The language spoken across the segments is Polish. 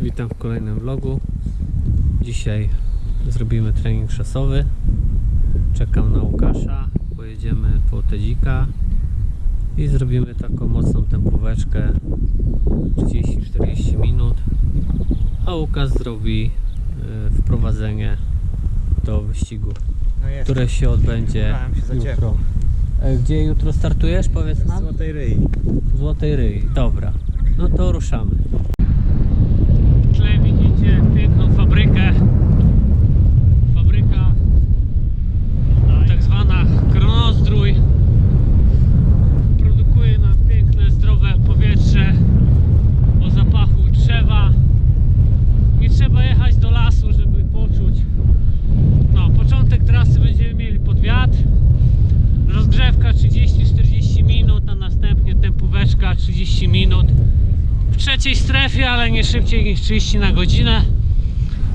Witam w kolejnym vlogu. Dzisiaj zrobimy trening szosowy. Czekam na Łukasza. Pojedziemy po Tedzika i zrobimy taką mocną tempóweczkę 30-40 minut. A Łukasz zrobi e, wprowadzenie do wyścigu, No które się odbędzie się jutro. E, Gdzie jutro startujesz? Powiedz nam. Złotej ryi. Złotej Ryi. Dobra, no to ruszamy. W tle widzicie piękną fabrykę. Fabryka tak zwana Kronozdrój. Produkuje nam piękne, zdrowe powietrze o zapachu drzewa. Nie trzeba jechać do lasu, żeby poczuć. No, początek trasy będziemy mieli pod wiatr. Rozgrzewka 30-40 minut, a następnie tempóweczka 30 minut w trzeciej strefie, ale nie szybciej niż 30 na godzinę,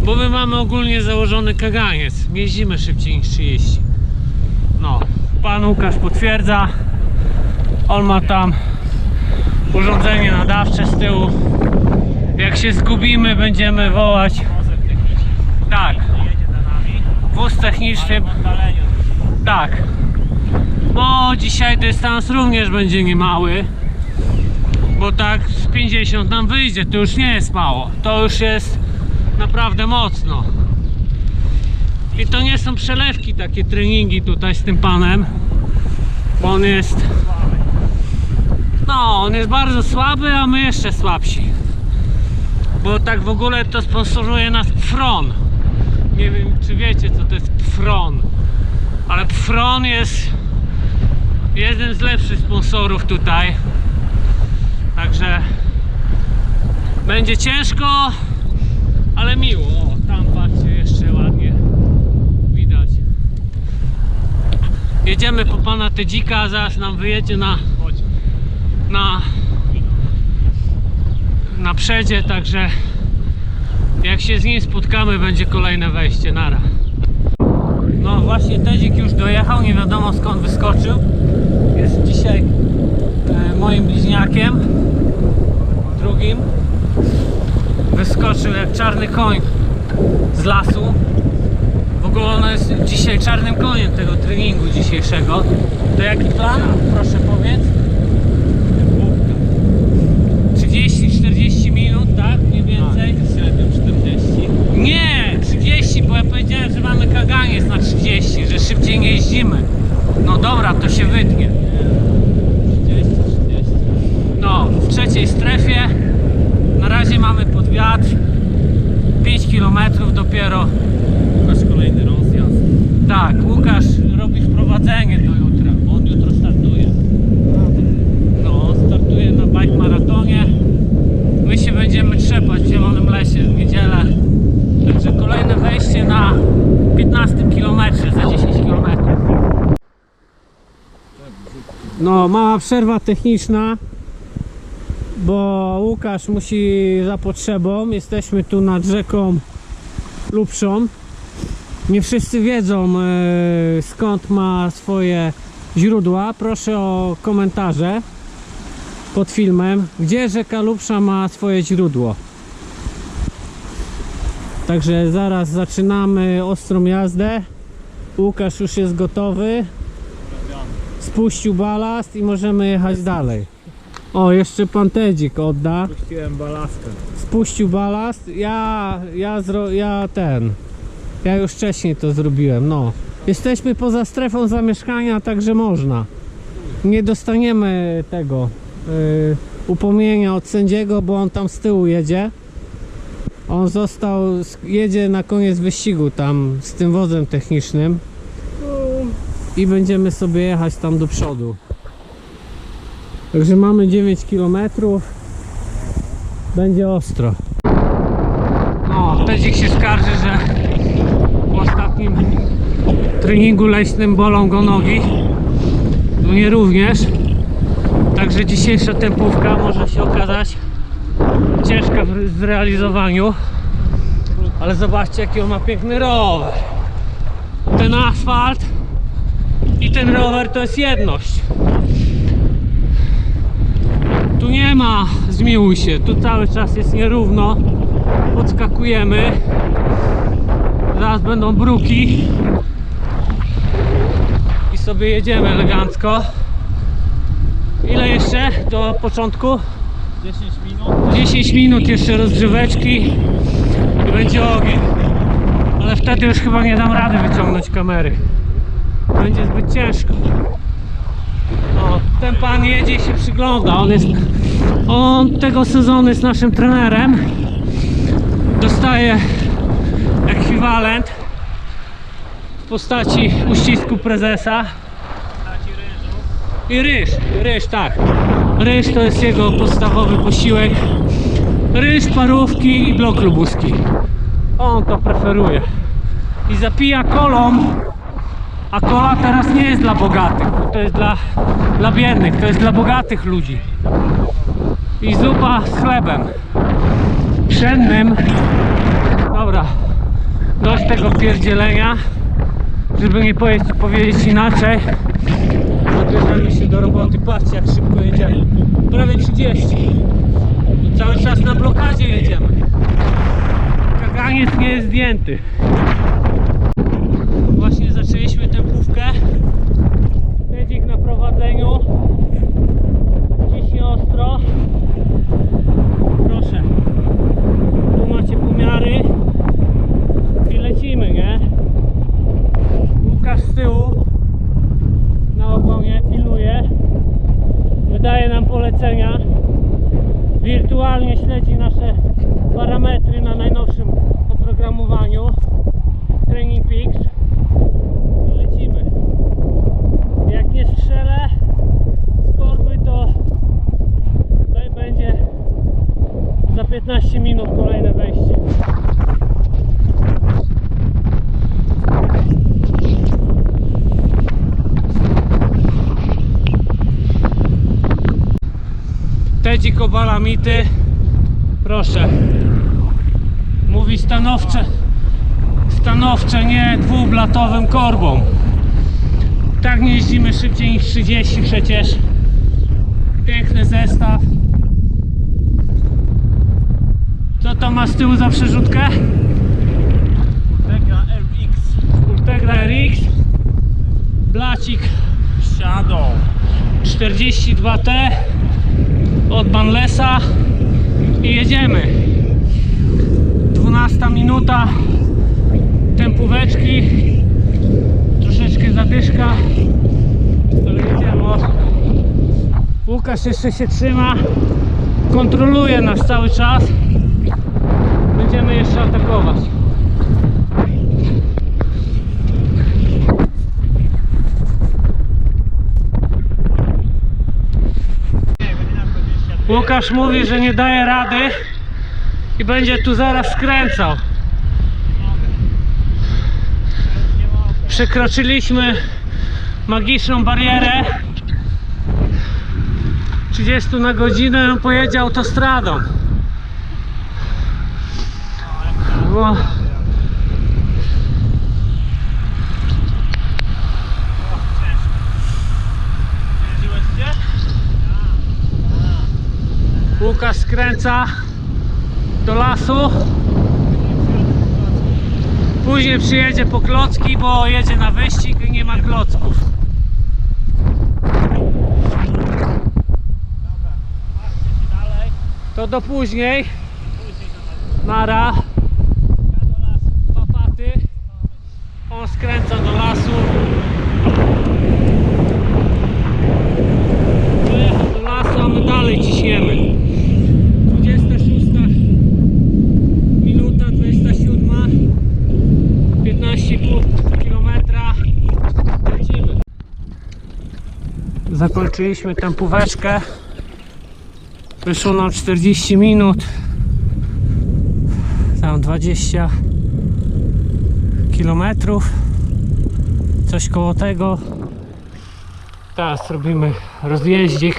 bo my mamy ogólnie założony kaganiec. Nie jeździmy szybciej niż 30. No, pan Łukasz potwierdza. On ma tam urządzenie nadawcze z tyłu. Jak się zgubimy, będziemy wołać. Tak, wóz techniczny. Tak. Bo dzisiaj dystans również będzie niemały. Bo tak z 50 nam wyjdzie, to już nie jest mało. To już jest naprawdę mocno. I to nie są przelewki takie treningi tutaj z tym panem. Bo on jest. No, on jest bardzo słaby, a my jeszcze słabsi. Bo tak w ogóle to sponsoruje nas Pfron. Nie wiem czy wiecie co to jest Pfron. Ale Pfron jest jeden z lepszych sponsorów tutaj. Także będzie ciężko, ale miło. O, tam patrzcie jeszcze ładnie widać. Jedziemy po pana Tedzika, zaraz nam wyjedzie na na na przedzie, także jak się z nim spotkamy będzie kolejne wejście, nara. No właśnie Tedzik już dojechał, nie wiadomo skąd wyskoczył. Jest dzisiaj e, moim bliźniakiem, drugim. Wyskoczył jak czarny koń z lasu. W ogóle ono jest dzisiaj czarnym koniem tego treningu dzisiejszego. To jaki plan? Proszę powiedz. 30-40 minut, tak? Mniej więcej. Średnio 40. Nie, 30, bo ja powiedziałem, że mamy kaganiec na 30, że szybciej nie jeździmy. No dobra, to się wytnie. 30, 30. No, w trzeciej strefie. Na razie mamy pod wiatr. 5 km dopiero. Masz kolejny rozjazd. Tak, Łukasz robi wprowadzenie do jutra. On jutro startuje. No, on startuje na bike maratonie. My się będziemy trzepać w Zielonym Lesie w niedzielę. Także kolejne wejście na 15 km za 10 km. No, mała przerwa techniczna, bo Łukasz musi za potrzebą. Jesteśmy tu nad rzeką Lubszą. Nie wszyscy wiedzą e, skąd ma swoje źródła. Proszę o komentarze pod filmem, gdzie rzeka Lubsza ma swoje źródło. Także zaraz zaczynamy ostrą jazdę. Łukasz już jest gotowy. Spuścił balast i możemy jechać dalej. O, jeszcze pan Tedzik odda. Puściłem balastę. Spuścił balast. Ja, ja, zro, ja ten. Ja już wcześniej to zrobiłem. No. Jesteśmy poza strefą zamieszkania, także można. Nie dostaniemy tego y, upomnienia od sędziego, bo on tam z tyłu jedzie. On został, jedzie na koniec wyścigu tam z tym wozem technicznym i będziemy sobie jechać tam do przodu. Także mamy 9 km. Będzie ostro. No, Tedzik się skarży, że po ostatnim treningu leśnym bolą go nogi. Mnie również. Także dzisiejsza tempówka może się okazać ciężka w zrealizowaniu. Ale zobaczcie jaki on ma piękny rower. Ten asfalt i ten rower to jest jedność. Tu nie ma, zmiłuj się, tu cały czas jest nierówno. Podskakujemy. Zaraz będą bruki. I sobie jedziemy elegancko. Ile jeszcze do początku? 10 minut. 10 minut jeszcze rozgrzeweczki i będzie ogień. Ale wtedy już chyba nie dam rady wyciągnąć kamery. Będzie zbyt ciężko. Pan jedzie i się przygląda. On jest. On tego sezonu jest naszym trenerem. Dostaje ekwiwalent w postaci uścisku prezesa. I ryż, ryż, tak. Ryż to jest jego podstawowy posiłek. Ryż, parówki i blok lubuski. On to preferuje. I zapija kolą, a kola teraz nie jest dla bogatych, bo to jest dla, dla biednych, to jest dla bogatych ludzi. I zupa z chlebem. Pszennym. Dobra, dość tego pierdzielenia, żeby nie powiedzieć, inaczej. Zabierzemy się do roboty. Patrzcie jak szybko jedziemy. Prawie 30. Cały czas na blokadzie jedziemy. Kaganiec nie jest zdjęty. Właśnie zaczęliśmy tempówkę. Tedzik na prowadzeniu. Ciśnie ostro. Proszę. Tu macie pomiary. I lecimy, nie? Łukasz z tyłu na ogonie, pilnuje, wydaje nam polecenia, nasze parametry na najnowszym oprogramowaniu Training Peaks lecimy. Jak nie strzelę z korby, to tutaj będzie za 15 minut kolejne wejście. Tedzik obala mity. Proszę. Mówi stanowcze. Stanowcze nie dwublatowym korbą. Tak nie jeździmy szybciej niż 30 przecież. Piękny zestaw. Co to ma z tyłu za przerzutkę? Ultegra RX. Ultegra RX. Blacik Shadow. 42T od Banlesa i jedziemy. 12 minuta tempóweczki. Troszeczkę zadyszka ale jedziemy. Łukasz jeszcze się trzyma kontroluje nas cały czas. Będziemy jeszcze atakować Łukasz mówi, że nie daje rady i będzie tu zaraz skręcał. Przekroczyliśmy magiczną barierę 30 na godzinę pojedzie autostradą. No. Jeździłeś gdzie? Łukasz skręca do lasu. Później przyjedzie po klocki, bo jedzie na wyścig i nie ma klocków. To do później. Nara. Papaty. On skręca do lasu. Dojechał do lasu, a my dalej ciśniemy. 26 minuta, 27. 15,5 kilometra. Lecimy. Zakończyliśmy tempóweczkę. Wyszło nam 40 minut. Tam 20 kilometrów. Coś koło tego. Teraz robimy rozjeździk.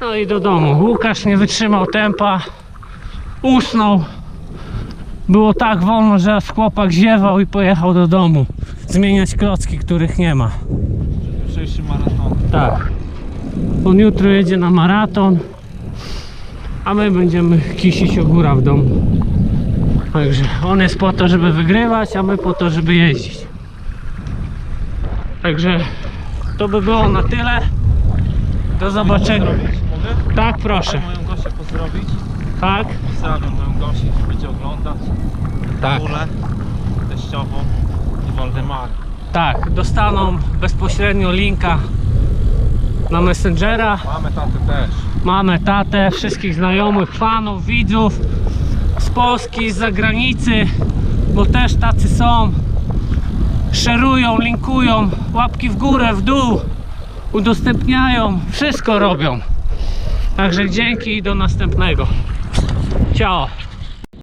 No i do domu. Łukasz nie wytrzymał tempa. Usnął. Było tak wolno, że aż chłopak ziewał i pojechał do domu. Zmieniać klocki, których nie ma. Maraton. Tak. On jutro jedzie na maraton. a my będziemy kisić ogóra w domu. Także on jest po to, żeby wygrywać, a my po to, żeby jeździć. Także to by było na tyle. Do zobaczenia. Tak, proszę. Moją Gosię pozdrowić. Tak, Pozdrawiam moją Gosię, jeśli będzie oglądać. tak, Ulę, teściową i Waldemar. tak. Dostaną bezpośrednio linka na Messengera. Mamy tatę też. Mamy tatę, wszystkich znajomych, fanów, widzów z Polski, z zagranicy, bo też tacy są. Szerują, linkują, łapki w górę, w dół, udostępniają, wszystko robią. Także dzięki i do następnego. Ciao.